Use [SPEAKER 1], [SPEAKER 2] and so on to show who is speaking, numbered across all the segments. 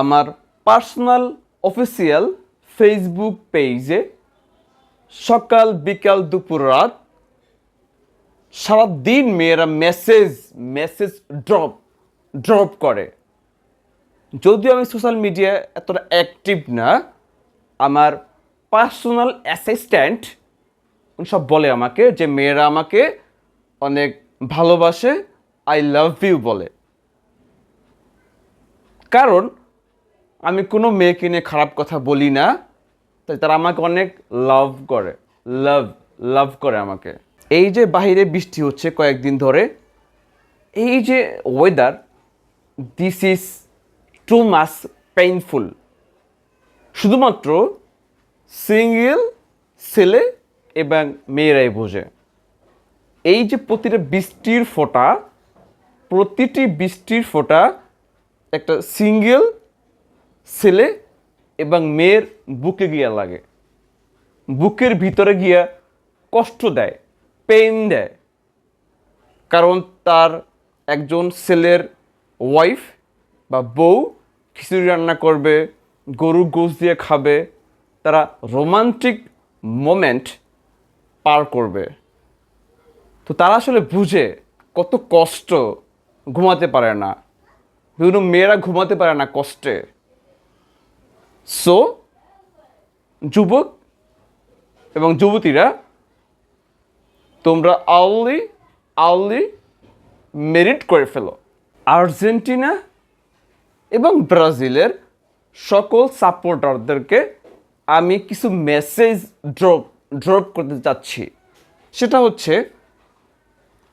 [SPEAKER 1] আমার personal official Facebook পেজে সকাল, বিকাল, দুপুর, রাত সারাদিন মেয়েরা মেসেজ মেসেজ ড্রপ ড্রপ করে। যদিও আমি সোশ্যাল মিডিয়ায় এতটা অ্যাক্টিভ না, আমার পার্সোনাল অ্যাসিস্ট্যান্ট সব বলে আমাকে যে মেয়েরা আমাকে অনেক ভালোবাসে, আই লাভ ইউ বলে। কারণ আমি কোনো মেয়েকে নিয়ে খারাপ কথা বলি না, তাই তারা আমাকে অনেক লাভ করে লাভ লাভ করে আমাকে। এই যে বাইরে বৃষ্টি হচ্ছে কয়েকদিন ধরে, এই যে weather this is too much painful শুধুমাত্র সিঙ্গেল ছেলে এবং মেয়েরাই বোঝে। এই যে প্রতিটা বৃষ্টির ফোঁটা, প্রতিটি বৃষ্টির ফোঁটা একটা সিঙ্গেল ছেলে এবং মেয়ের বুকে গিয়া লাগে। বুকের ভিতরে গিয়া কষ্ট দেয় পেইন দেয়। কারণ তার একজন ছেলের ওয়াইফ বা বউ খিচুড়ি রান্না করবে গরু গোশ দিয়ে খাবে, তারা রোমান্টিক মোমেন্ট পার করবে। তো তারা আসলে বুঝে কত কষ্ট ঘুমাতে পারে না। বিভিন্ন মেয়েরা ঘুমাতে পারে না কষ্টে। সো, যুবক এবং যুবতীরা, তোমরা আউলি আউলি মেরিট করে ফেলো। আর্জেন্টিনা এবং ব্রাজিলের সকল সাপোর্টারদেরকে আমি কিছু মেসেজ ড্রপ ড্রপ করতে চাচ্ছি। সেটা হচ্ছে,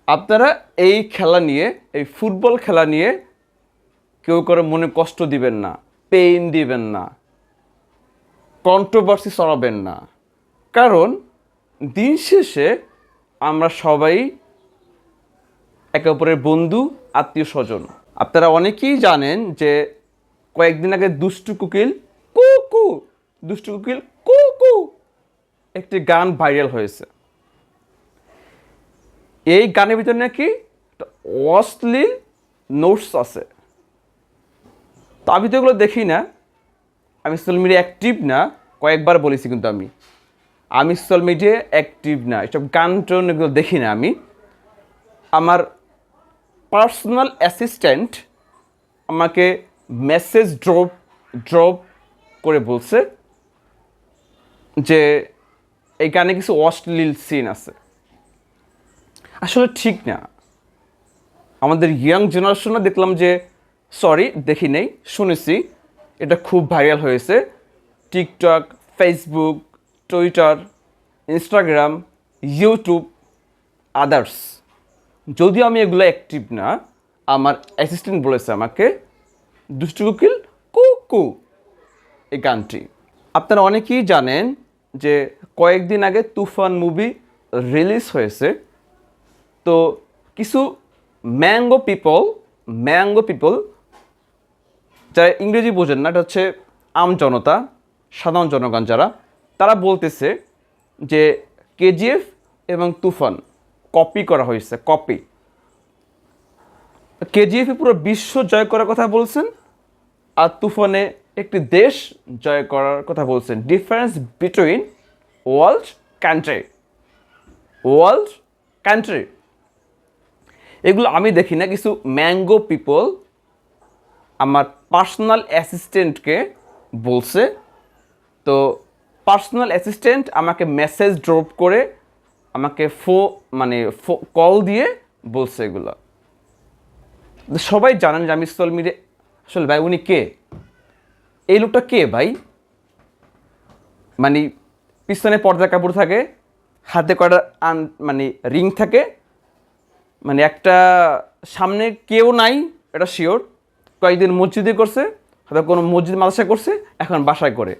[SPEAKER 1] আপনারা এই খেলা নিয়ে, এই ফুটবল খেলা নিয়ে কেউ করে মনে কষ্ট দিবেন না পেইন দিবেন না। কন্ট্রোভার্সি সরাবেন না। কারণ দিন শেষে আমরা সবাই একে অপরের বন্ধু, আত্মীয় স্বজন। আপনারা অনেকেই জানেন যে কয়েকদিন আগে দুষ্টু কুকিল কু কু, দুষ্টু কুকিল কু কু একটি গান ভাইরাল হয়েছে। এই গানের ভিতরে নাকি অশ্লীল নোটস আছে। তো আমি তো এগুলো দেখি না। আমি সোশ্যাল মিডিয়া অ্যাক্টিভ না, কয়েকবার বলেছি কিন্তু আমি। আমি সোশ্যাল মিডিয়া অ্যাক্টিভ না, এসব গান টোন এগুলো দেখি না আমি। আমার পার্সোনাল অ্যাসিস্ট্যান্ট আমাকে মেসেজ ড্রপ ড্রপ করে বলছে যে, এই গানে কিছু অশ্লীল সিন আছে। আসলে ঠিক না। আমাদের ইয়াং জেনারেশনে দেখলাম যে সরি দেখি নেই, শুনেছি। এটা খুব ভাইরাল হয়েছে। TikTok, Facebook, Twitter, Instagram, YouTube, others. যদিও আমি এগুলো অ্যাক্টিভ না, আমার অ্যাসিস্ট্যান্ট বলেছে আমাকে, দুষ্টু কুকিল কু কু এই গানটি। আপনারা অনেকেই জানেন যে কয়েকদিন আগে তুফান মুভি রিলিজ হয়েছে। তো কিছু ম্যাঙ্গো পিপল ম্যাঙ্গো পিপল যারা ইংরেজি বোঝেন না, এটা হচ্ছে আম জনতা, সাধারণ জনগণ যারা, তারা বলতেছে যে কেজিএফ এবং তুফান কপি করা হয়েছে, কপি। কেজিএফে পুরো বিশ্ব জয় করার কথা বলছেন, আর তুফানে একটি দেশ জয় করার কথা বলছেন। Difference between world country world country এগুলো আমি দেখি না, কিছু ম্যাঙ্গো পিপল আমার পার্সোনাল অ্যাসিস্ট্যান্টকে বলছে, তো পার্সোনাল অ্যাসিস্ট্যান্ট আমাকে মেসেজ ড্রপ করে, আমাকে ফো মানে ফো কল দিয়ে বলছে এগুলো। সবাই জানেন যে আমি সোশ্যাল মিডিয়া আসলে ভাই উনি কে? এই লোকটা কে ভাই? মানে পিছনে পর্দা কাপড় থাকে, হাতে কয়টা আন মানে রিং থাকে মানে একটা সামনে কেউ নাই, এটা শিওর কয়েকদিন মসজিদে করছে, হয়তো কোনো মসজিদ মাদ্রাসা করছে, এখন বাসায় করে।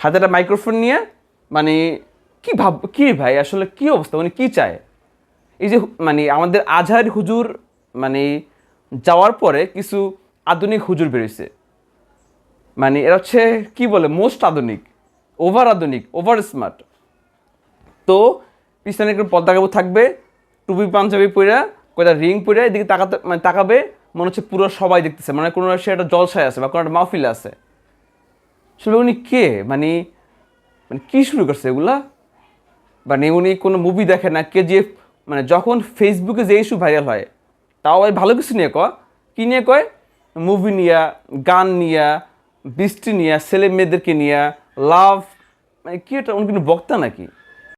[SPEAKER 1] হাতে একটা মাইক্রোফোন নিয়ে মানে কি ভাব, কি ভাই, আসলে কি অবস্থা মানে কি চায়? এই যে মানে আমাদের আজহার হুজুর মানে যাওয়ার পরে কিছু আধুনিক হুজুর বেরিয়েছে মানে এরা হচ্ছে, কি বলে মোস্ট আধুনিক ওভার আধুনিক ওভার স্মার্ট তো পিছনে একটু পদ্মা কাপড় থাকবে, টুপি, পাঞ্জাবি পরে কয়টা রিং পরে এদিকে তাকাতে মানে তাকাবে মনে হচ্ছে পুরো সবাই দেখতেছে মানে কোনো সে একটা জলসায় আছে বা কোনো একটা মাহফিলে আছে। আসলে উনি কে? মানে মানে কি শুরু করছে এগুলা? মানে উনি কোনো মুভি দেখে না, কে যে মানে যখন ফেসবুকে যে ইস্যু ভাইরাল হয়, তাও ভাই ভালো কিছু নিয়ে কয়। কী নিয়ে কয়? মুভি নিয়া, গান নিয়া, বৃষ্টি নিয়া, ছেলে মেয়েদেরকে নিয়া লাভ মানে কি এটা উনি কিন্তু বক্তা নাকি?